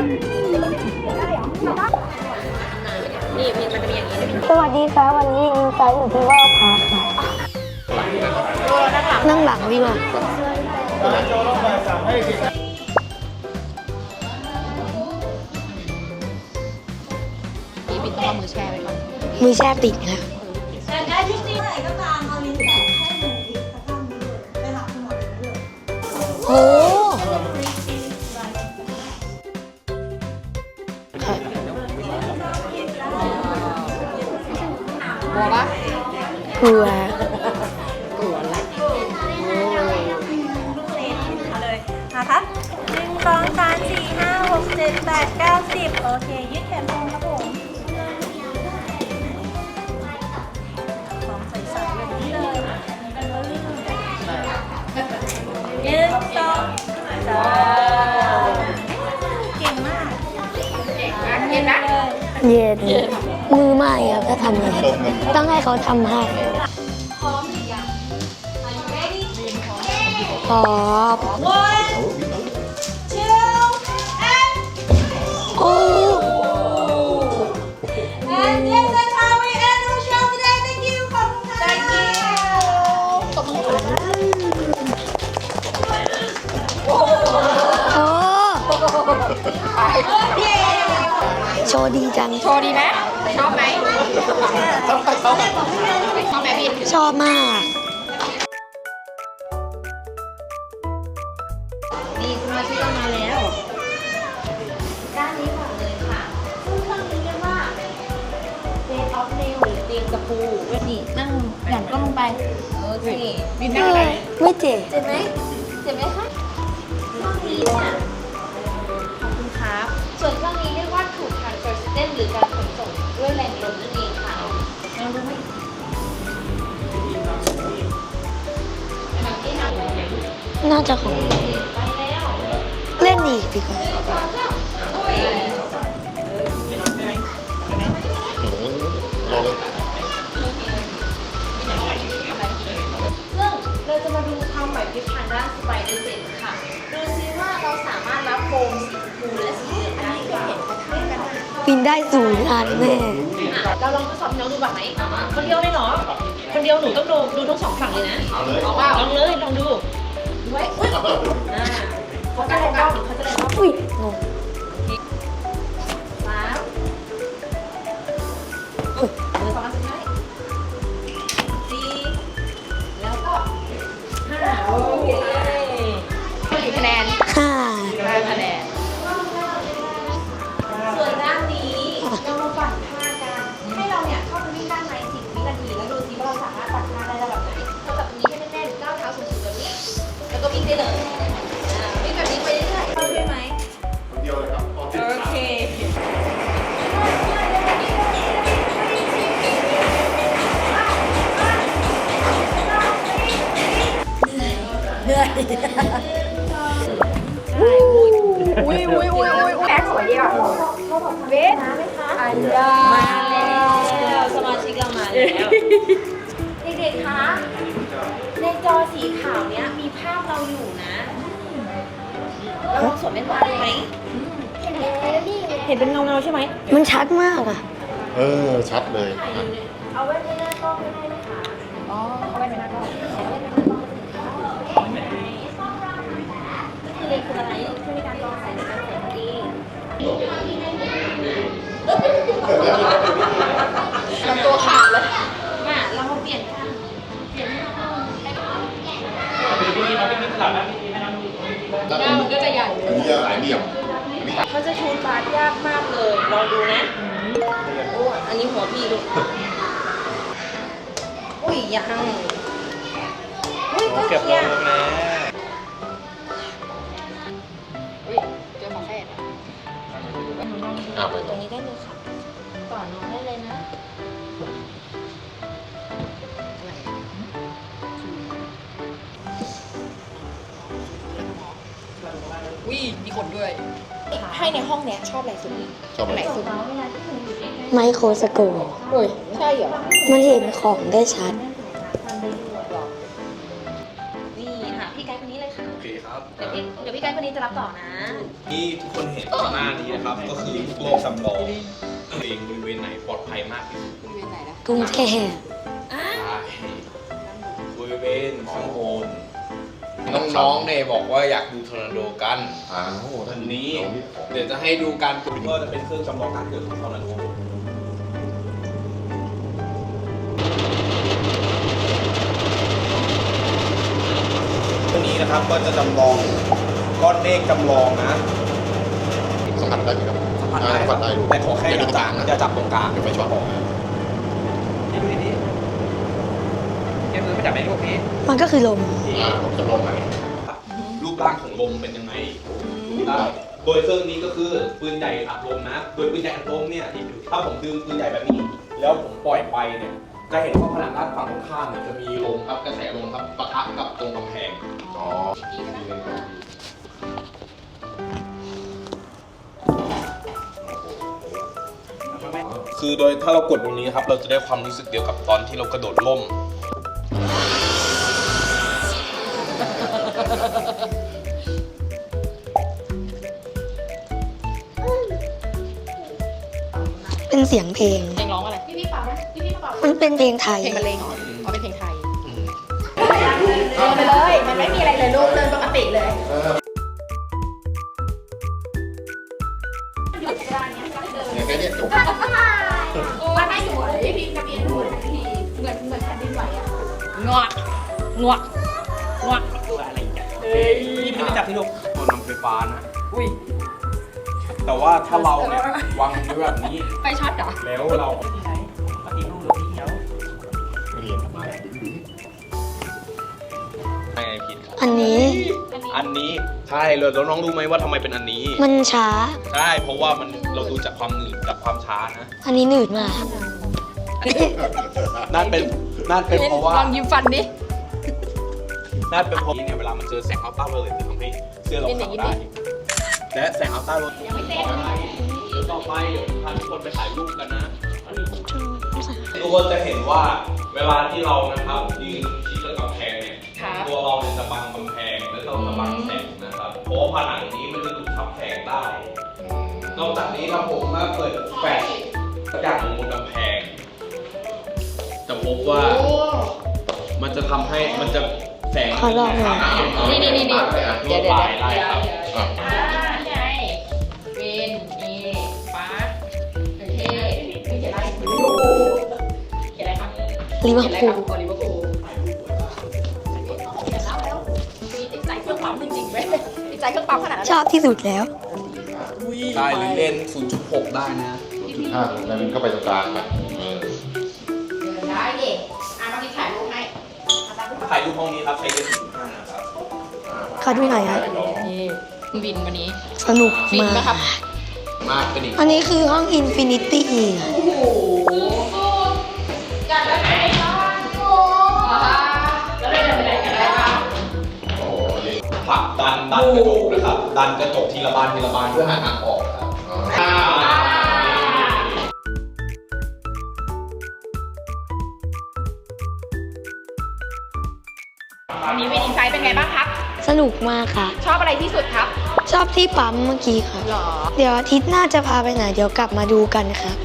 นี่มันจะมีอย่างนี้สวัสดีครับวันนี้อินไซต์อยู่ที่ว่าพาค่ะนั่งหลังดีกว่าพี่บิ๊กต้องเอามือแช่ไว้ก่อนมือแช่ติดนะแต่ได้ที่นี่ไหนก็ตามเอาลิ้นแตะให้หนูอีกสักครั้งนึงไปหาคุณหมอเลยโอ้ บัวปะกลัวเลยนะคะหนึ่งสองสามสี่ห้าหกเจ็ดแปดเก้าสิบโอเค ยืดแขนตรงครับผมของใส่ๆแบบนี้เลยยืดสองสามเก่งมากเย็นนะเย็น มือไม่ครับถ้ทำอะไรต้องให้เขาทำให้พร้อมหรือยังพร้อม ว์ดีจัง โชว์ดีไหมชอบไหมชอบชอบชอบไหมพี่ชอบมาก นี่สมาชิกเรามาแล้วด้านนี้ก่อนเลยค่ะซึ่งเครื่องนี้เรียกว่า Day of Nail หรือเตียงตะปูนี่นั่งหย่อนก้นลงไปโอเคบินได้ไหมไม่เจ็บเจ็บไหมเจ็บไหมคะเครื่องนี้เนี่ย รือการขนส่งด้วยแรงลมนั่นเองค่ะลองดูไหมน่าจะของเล่นอีกดีกว่าซึ่งเราจะมาดูความไหวพริบทางด้านสไปเดอร์เซนค่ะ ดูซิว่าเราสามารถรับโฟมสีชมพูและสีเหลืองได้ไหมเห็นเขาทำกันอะ บินได้สูงอันแน่เราลองทดสอบให้น้องดูแบบไหมคนเดียวเลยเหรอ คนเดียวหนูต้องดูดูทั้งสองฝั่งเลยนะเอาเปล่าลองเลยลองดูไว้อุ้ยอ่าเขาจะแรงบ้างเขาจะแรงบ้างอุ้ยงงสามมือสองอันสุดท้ายสี่แล้วก็ห้าโอเค อุ้ยอุ้ยอุ้ยแอคสวยดีอะเวทอันยามาแล้วสมาชิกเรามาแล้วเด็กๆคะในจอสีขาวเนี้ยมีภาพเราอยู่นะเราลองสวมแว่นตาดูไหมเห็นเป็นเงาเงาๆใช่ไหมมันชัดมากอะ เออ ชัดเลยอะเอาไว้ในหน้ากล้องไม่ได้ไหมคะอ๋อเอาไว้ในหน้ากล้องคือเรียนคืออะไรช่วยในการกรองแสงในการแสงดีทำ ตัวขาดเลยมาเรามาเปลี่ยนกันเปลี่ยนให้น้องๆได้ไหมหน้ามันก็จะใหญ่อันนี้จะหลายเหลี่ยมเขาจะชูบาร์ยากมากเลย ลองดูนะโอ้อันนี้หัวพี่ลูกอุ้ยยังอุ้ยก็เกียร์อุ้ยเจอฝาแฝดอ่าไปตรงนี้ได้เลยค่ะ อุ้ยมีขนด้วยให้ในห้องเนี้ยชอบอะไรสุดชอบอะไรสุดไมโครสโกปโอ้ยใช่เหรอ มันเห็นของได้ชัด นี่ค่ะพี่ไกด์คนนี้เลยค่ะเดี๋ยวพี่เดี๋ยวพี่ไกด์คนนี้จะรับต่อนะ ที่ทุกคนเห็นหน้านี้นะครับ ก็คือลูกโลกสำรองตัวเองบริเวณไหนปลอดภัยมากที่สุดบริเวณไหนนะกรุงเทพบริเวณขอางบน น้องๆเนี่ยบอกว่าอยากดูทอร์นาโดกัน อ้าวอัท่านนนี้นี้ เดี๋ยวจะให้ดูการเกิดก็จะเป็นเครื่องจำลองการเกิดของทอร์นาโดตัวนี้นะครับก็จะจำลองก้อนเมฆจำลองนะสัมผัสได้ไหมครับสัมผัสอ่าได้สัมผัสได้ดูแต่ขอแค่อย่าอดูย่าตรจังบกลางนะอย่าจับตรงกลางเดี๋ยวไฟช็อต มันก็คือลม อ่าผมจะลงไหนรูปร่างของลมเป็นยังไงได้โดยเครื่องนี้ก็คือปืนใหญ่อัดลมนะ โดยปืนใหญ่อัดลมเนี่ยถ้าผมดึงปืนใหญ่แบบนี้ แล้วผมปล่อยไปเนี่ยจะเห็นว่าผนังด้านฝั่งตรงข้ามเนี่ยจะมีลมครับกระแสลมครับปะทะกับตรงกำแพงอ๋อคือโดยถ้าเรากดตรงนี้นะครับ เราจะได้ความรู้สึกเดียวกับตอนที่เรากระโดดล่ม เป็นเสียงเพลง เพลงร้องอะไรพี่พี่เป่าไหมพี่พี่เป่ามันเป็นเพลงไทย เพลงบรรเลงเหรอเอาเป็นเพลงไทยเดินไปเลย มันไม่มีอะไรเลยลูกเดินปกติเลยเนี่ยแค่เนี้ยจบมันไม่อยู่เลยพี่พิมพ์ทะเบียนหัวทันทีเหมือนเหมือนแผ่นดินไหวอะงวกงวกงวกนี่ไม่ได้จับที่ลูกตัวนำไฟฟ้านะอุ้ย แต่ว่าถ้าเราเนี่ยวางไว้แบบนี้ไฟช็อตเหรอแล้วเราเรียนไม่ผิดครับอันนี้ อันนี้ใช่เลยแล้วน้องรู้ไหมว่าทำไมเป็นอันนี้ มันช้า ใช่เพราะว่ามันเราดูจากความหนืดกับความช้านะ อันนี้หนืดมากนั่นเป็นนั่นเป็นเพราะว่าลองยิ้มฟันดินั่นเป็นเพราะเนี่ยเวลามันเจอแสงอัลตราไวโอเลตจะทำให้เสื้อเราขาวได้ และแสงอัลตราไวโอเลตยังไม่เต็มเดี๋ยวต่อไปเดี๋ยวพาทุกคนไปถ่ายรูปกันนะทุกคนจะเห็นว่าเวลาที่เรานะครับยืนชิดกับกำแพงเนี่ยครับตัวเราเนี่ยจะบังกำแพงและเราจะบังแสงนะครับเพราะว่าผนังนี้มันจะถูกทับแสงได้นอกจากนี้ครับผมมาเปิดแฟลชอย่างลงบนกำแพง จะพบว่ามันจะทำให้มันจะแสงขอลองหน่อยนี่นี่นี่นี่เดี๋ยวเดี๋ยวไล่ครับ วแล้วมีติดใจเครื่องปั๊มจริงๆไหมติดใจเครื่องปั๊มขนาดนั้นชอบที่สุดแล้ว ได้หรือเล่น 0.6 ได้นะจุดห้าแล้วมันเข้าไปตรงกลางอะเออได้ดิอะมาที่ถ่ายรูปให้ถ่ายรูปห้องนี้ครับใช้เลนส์0.5นะครับขอดูหน่อยครับนี่วินวันนี้ สนุกฟินมาไหมครับกมากเป็นอีกอันนี้คือห้องอินฟินิตี้จั นดันกระจกนะครับ ดันกระจกทีละบานทีละบานเพื่อหาทางออกครับอ๋อวันนี้เวนินไซด์เป็นไงบ้างครับ สนุกมากค่ะ ชอบอะไรที่สุดครับ ชอบที่ปั๊มเมื่อกี้ค่ะหรอเดี๋ยวอาทิตย์หน้าจะพาไปไหนเดี๋ยวกลับมาดูกันครับ